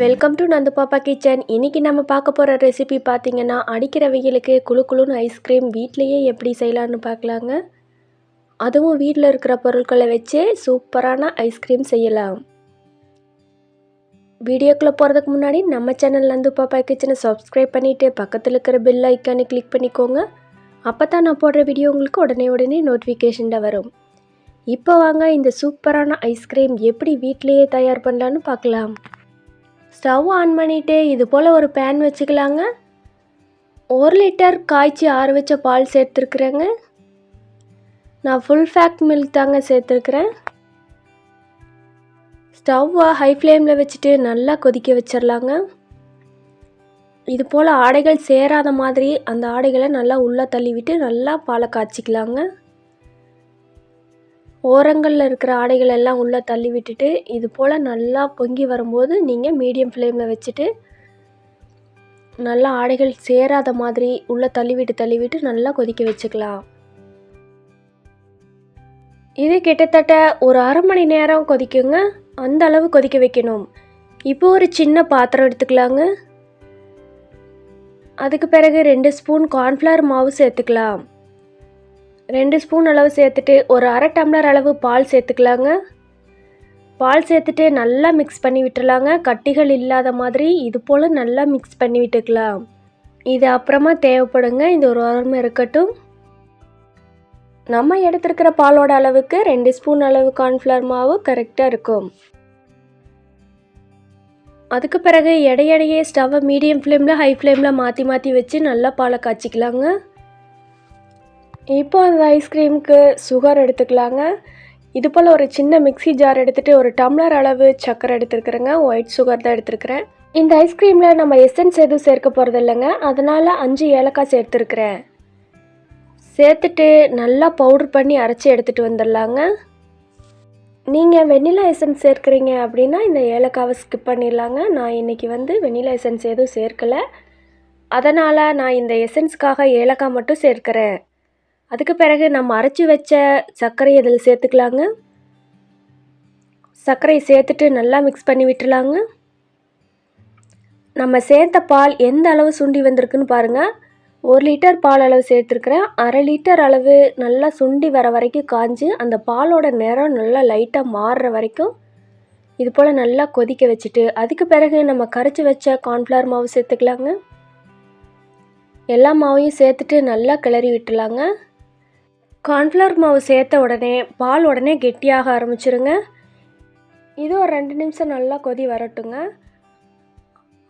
Welcome to Nandu பாப்பா kitchen இன்றைக்கி நம்ம பார்க்க போகிற ரெசிபி பார்த்தீங்கன்னா அடிக்கிற வெயிலுக்கு குளு குளுன்னு ஐஸ்கிரீம் வீட்லேயே எப்படி செய்யலான்னு பார்க்கலாங்க. அதுவும் வீட்டில் இருக்கிற பொருட்களை வச்சே சூப்பரான ஐஸ்கிரீம் செய்யலாம். வீடியோக்குள்ளே போகிறதுக்கு முன்னாடி நம்ம சேனல் நந்து பாப்பா கிச்சனை சப்ஸ்கிரைப் பண்ணிவிட்டு பக்கத்தில் இருக்கிற பெல் ஐக்கானை கிளிக் பண்ணிக்கோங்க. அப்போ தான் நான் போடுற வீடியோ உங்களுக்கு உடனே உடனே நோட்டிஃபிகேஷனில் வரும். இப்போ வாங்க இந்த சூப்பரான ஐஸ்கிரீம் எப்படி வீட்டிலேயே தயார் பண்ணலான்னு பார்க்கலாம். ஸ்டவ் ஆன் பண்ணிவிட்டு இது போல் ஒரு பேன் வச்சுக்கலாங்க. ஒரு லிட்டர் காய்ச்சி ஆற வச்ச பால் சேர்த்துருக்குறேங்க. நான் ஃபுல் ஃபேக்ட் மில்க் தாங்க சேர்த்துருக்குறேன். ஸ்டவ்வை ஹை ஃப்ளேமில் வச்சுட்டு நல்லா கொதிக்க வச்சிடலாங்க இது போல் ஆடைகள் சேராத மாதிரி அந்த ஆடைகளை நல்லா உள்ளே தள்ளிவிட்டு நல்லா பாலை காய்ச்சிக்கலாங்க. ஓரங்களில் இருக்கிற ஆடைகள் எல்லாம் உள்ளே தள்ளி விட்டுட்டு இது போல் நல்லா பொங்கி வரும்போது நீங்கள் மீடியம் ஃப்ளேமில் வச்சுட்டு நல்லா ஆடைகள் சேராத மாதிரி உள்ளே தள்ளிவிட்டு தள்ளிவிட்டு நல்லா கொதிக்க வச்சுக்கலாம். இது கிட்டத்தட்ட ஒரு அரை மணி நேரம் கொதிக்குங்க. அந்த அளவு கொதிக்க வைக்கணும். இப்போ ஒரு சின்ன பாத்திரம் எடுத்துக்கலாங்க. அதுக்கு பிறகு ரெண்டு ஸ்பூன் கார்ன்ஃப்ளவர் மாவு சேர்த்துக்கலாம். ரெண்டு ஸ்பூன் அளவு சேர்த்துட்டு ஒரு அரை டம்ளர் அளவு பால் சேர்த்துக்கலாங்க. பால் சேர்த்துட்டு நல்லா மிக்ஸ் பண்ணி விட்டுலாங்க கட்டிகள் இல்லாத மாதிரி இது போல் நல்லா மிக்ஸ் பண்ணி விட்டுக்கலாம். இது அப்புறமா தேவைப்படுங்க. இது ஒரு வாரம் இருக்கட்டும். நம்ம எடுத்துருக்கிற பாலோட அளவுக்கு ரெண்டு ஸ்பூன் அளவு கார்ன்ஃப்ளவர் மாவு கரெக்டாக இருக்கும். அதுக்கு பிறகு எடையடையே ஸ்டவ்வை மீடியம் ஃப்ளேமில் ஹை ஃப்ளேமில் மாற்றி மாற்றி வச்சு நல்லா பாலை காய்ச்சிக்கலாங்க. இப்போ அந்த ஐஸ்கிரீமுக்கு சுகர் எடுத்துக்கலாங்க. இது போல் ஒரு சின்ன மிக்சி ஜார் எடுத்துகிட்டு ஒரு டம்ளர் அளவு சர்க்கரை எடுத்துருக்குறேங்க. ஒயிட் சுகர் தான் எடுத்துருக்குறேன். இந்த ஐஸ்கிரீமில் நம்ம எசன்ஸ் எதுவும் சேர்க்க போகிறது இல்லைங்க. அதனால் அஞ்சு ஏலக்காய் சேர்த்துருக்குறேன். சேர்த்துட்டு நல்லா பவுட்ரு பண்ணி அரைச்சி எடுத்துகிட்டு வந்துடலாங்க. நீங்கள் வெண்ணிலா எசன்ஸ் சேர்க்குறீங்க அப்படின்னா இந்த ஏலக்காவை ஸ்கிப் பண்ணிடலாங்க. நான் இன்றைக்கி வந்து வெண்ணிலா எசன்ஸ் எதுவும் சேர்க்கலை. அதனால் நான் இந்த எசன்ஸ்க்காக ஏலக்காய் மட்டும் சேர்க்குறேன். அதுக்கு பிறகு நம்ம அரைச்சி வச்ச சர்க்கரை இதில் சேர்த்துக்கலாங்க. சர்க்கரையை சேர்த்துட்டு நல்லா மிக்ஸ் பண்ணி விட்டுலாங்க. நம்ம சேர்த்த பால் எந்த அளவு சுண்டி வந்திருக்குன்னு பாருங்கள் ஒரு லிட்டர் பால் அளவு சேர்த்துருக்குறேன். அரை லிட்டர் அளவு நல்லா சுண்டி வர வரைக்கும் காஞ்சு அந்த பாலோட நிறம் நல்லா லைட்டாக மாறுற வரைக்கும் இது போல் நல்லா கொதிக்க வச்சுட்டு அதுக்கு பிறகு நம்ம கரைச்சி வச்ச கார்ன்ஃப்ளவர் மாவு சேர்த்துக்கலாங்க. எல்லா மாவையும் சேர்த்துட்டு நல்லா கிளறி விட்டுலாங்க. கார்ன்ஃப்ளவர் மாவு சேர்த்த உடனே பால் உடனே கெட்டியாக ஆரம்பிச்சிருங்க. இது ஒரு ரெண்டு நிமிஷம் நல்லா கொதி வரட்டுங்க.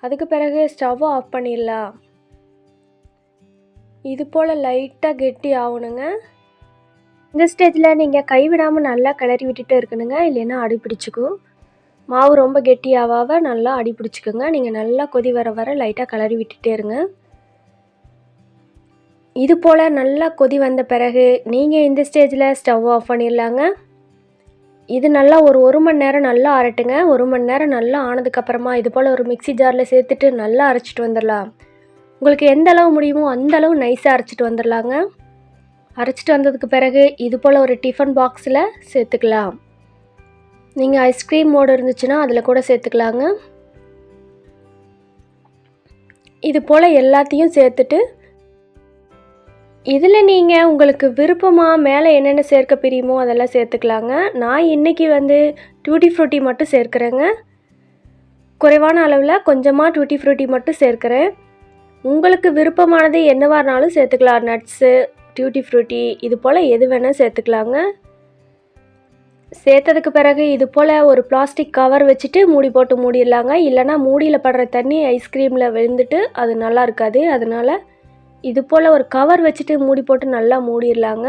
அதுக்கு பிறகு ஸ்டவ்வை ஆஃப் பண்ணிடலாம். இது போல் லைட்டாக கெட்டி ஆகணுங்க. இந்த ஸ்டேஜில் நீங்கள் கைவிடாமல் நல்லா கிளறி விட்டுட்டே இருக்கணுங்க. இல்லைன்னா அடி பிடிச்சிக்கும். மாவு ரொம்ப கெட்டியாவாக நல்லா அடி பிடிச்சிக்குங்க. நீங்கள் நல்லா கொதி வர வர லைட்டாக கிளறி விட்டுட்டே இருங்க. இது போல் நல்லா கொதி வந்த பிறகு நீங்கள் இந்த ஸ்டேஜில் ஸ்டவ் ஆஃப் பண்ணிடலாங்க. இது நல்லா ஒரு ஒரு மணி நேரம் நல்லா அரட்டுங்க. ஒரு மணி நேரம் நல்லா ஆனதுக்கப்புறமா இது போல் ஒரு மிக்சி ஜாரில் சேர்த்துட்டு நல்லா அரைச்சிட்டு வந்துடலாம். உங்களுக்கு எந்த அளவு முடியுமோ அந்த அளவு நைஸாக அரைச்சிட்டு வந்துடலாங்க. அரைச்சிட்டு வந்ததுக்கு பிறகு இது போல் ஒரு டிஃபன் பாக்ஸில் சேர்த்துக்கலாம். நீங்கள் ஐஸ்கிரீம் மோடு இருந்துச்சுன்னா அதில் கூட சேர்த்துக்கலாங்க. இது போல் எல்லாத்தையும் சேர்த்துட்டு இதில் நீங்கள் உங்களுக்கு விருப்பமாக மேலே என்னென்ன சேர்க்க பிரியுமோ அதெல்லாம் சேர்த்துக்கலாங்க. நான் இன்றைக்கி வந்து டூட்டி ஃப்ரூட்டி மட்டும் சேர்க்குறேங்க. குறைவான அளவில் கொஞ்சமாக டூட்டி ஃப்ரூட்டி மட்டும் சேர்க்குறேன். உங்களுக்கு விருப்பமானது என்னவாக இருந்தாலும் சேர்த்துக்கலாம். நட்ஸு டியூட்டி ஃப்ரூட்டி இது போல் எது வேணால் சேர்த்துக்கலாங்க. சேர்த்ததுக்கு பிறகு இது போல் ஒரு பிளாஸ்டிக் கவர் வச்சுட்டு மூடி போட்டு மூடிடலாங்க. இல்லைனா மூடியில் படுற தண்ணி ஐஸ்கிரீமில் விழுந்துட்டு அது நல்லா இருக்காது. அதனால் இது போல் ஒரு கவர் வச்சுட்டு மூடி போட்டு நல்லா மூடிடலாங்க.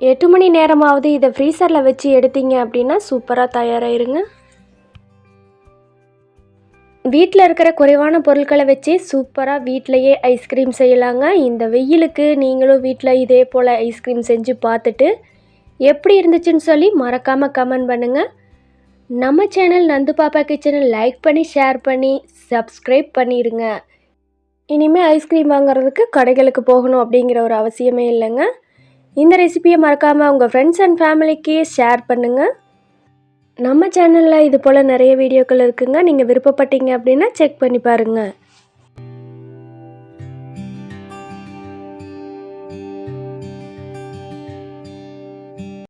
எட்டு மணி நேரமாவது இதை ஃப்ரீசரில் வச்சு எடுத்தீங்க அப்படின்னா சூப்பராக தயாராகிருங்க வீட்டில் இருக்கிற குறைவான பொருட்களை வச்சு சூப்பராக வீட்டிலையே ஐஸ்கிரீம் செய்யலாங்க. இந்த வெயிலுக்கு நீங்களும் வீட்டில் இதே போல் ஐஸ்கிரீம் செஞ்சு பார்த்துட்டு எப்படி இருந்துச்சுன்னு சொல்லி மறக்காமல் கமெண்ட் பண்ணுங்கள் நம்ம சேனல் நந்து பாப்பா கிச்சனை லைக் பண்ணி ஷேர் பண்ணி சப்ஸ்கிரைப் பண்ணிடுங்க இனிமேல் ஐஸ்கிரீம் வாங்குறதுக்கு கடைகளுக்கு போகணும் அப்படிங்கிற ஒரு அவசியமே இல்லைங்க. இந்த ரெசிபியை மறக்காமல் உங்கள் ஃப்ரெண்ட்ஸ் அண்ட் ஃபேமிலிக்கு ஷேர் பண்ணுங்கள் நம்ம சேனலில் இது போல் நிறைய வீடியோக்கள் இருக்குங்க. நீங்கள் விருப்பப்பட்டீங்க அப்படின்னா செக் பண்ணி பாருங்கள்